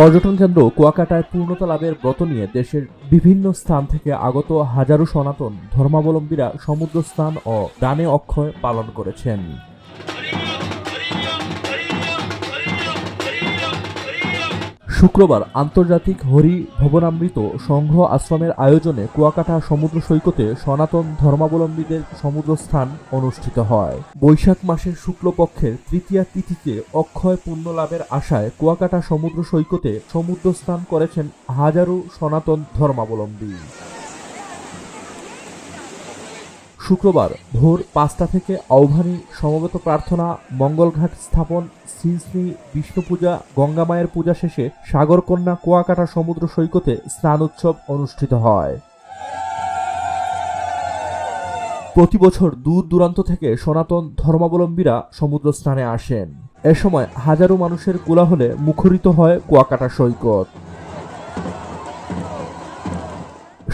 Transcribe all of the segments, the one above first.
পর্যটন কেন্দ্র কুয়াকাটায় পূর্ণতা লাভের ব্রত নিয়ে দেশের বিভিন্ন স্থান থেকে আগত হাজারো সনাতন ধর্মাবলম্বীরা সমুদ্র স্নান ও দানে অক্ষয় পালন করেছেন। শুক্রবার আন্তর্জাতিক হরি ভবনামৃত সংঘ আশ্রমের আয়োজনে কুয়াকাটা সমুদ্র সৈকতে সনাতন ধর্মাবলম্বীদের সমুদ্র স্থান অনুষ্ঠিত হয়। বৈশাখ মাসের শুক্লপক্ষের তৃতীয়া তিথিতে অক্ষয় পুণ্য লাভের আশায় কুয়াকাটা সমুদ্র সৈকতে সমুদ্র স্নান করেছেন হাজারো সনাতন ধর্মাবলম্বী। শুক্রবার ভোর পাঁচটা থেকে আহ্বানী সমবেত প্রার্থনা মঙ্গলঘাট স্থাপন শ্রী শ্রী বিষ্ণু পূজা গঙ্গামায়ের পূজা শেষে সাগরকন্যা কুয়াকাটা সমুদ্র সৈকতে স্নান উৎসব অনুষ্ঠিত হয়। প্রতি বছর দূর দূরান্ত থেকে সনাতন ধর্মাবলম্বীরা সমুদ্র স্নানে আসেন। এ সময় হাজারো মানুষের কোলাহলে মুখরিত হয় কুয়াকাটা সৈকত।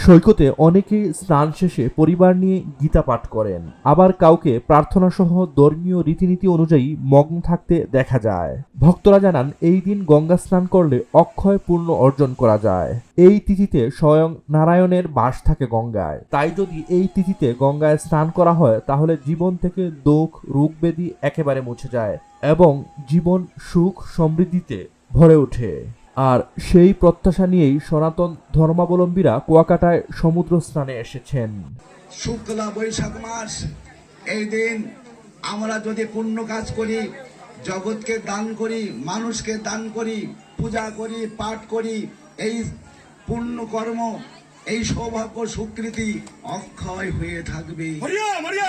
সৈকতে অনেকেই স্নান শেষে পরিবার নিয়ে গীতা পাঠ করেন। আবার কাউকে প্রার্থনা সহ ধর্মীয় রীতিনীতি অনুযায়ী মগ্ন থাকতে দেখা যায়। ভক্তরা জানান, এই দিন গঙ্গা স্নান করলে অক্ষয় পূর্ণ অর্জন করা যায়। এই তিথিতে স্বয়ং নারায়ণের বাস থাকে গঙ্গায়। তাই যদি এই তিথিতে গঙ্গায় স্নান করা হয়, তাহলে জীবন থেকে দুঃখ রোগব্যাধি একেবারে মুছে যায় এবং জীবন সুখ সমৃদ্ধিতে ভরে ওঠে। আর সেই প্রত্যাশা নিয়েই সনাতন ধর্মাবলম্বীরা কুয়াকাটায় সমুদ্র স্নানে এসেছেন। শুক্লা বৈশাখ মাস এই দিন আমরা যদি পুণ্য কাজ করি জগৎকে দান করি মানুষকে দান করি পূজা করি পাঠ করি এই পুণ্য কর্ম এই সৌভাগ্য সুকৃতি অক্ষয় হয়ে থাকবে। হরিয়া হরিয়া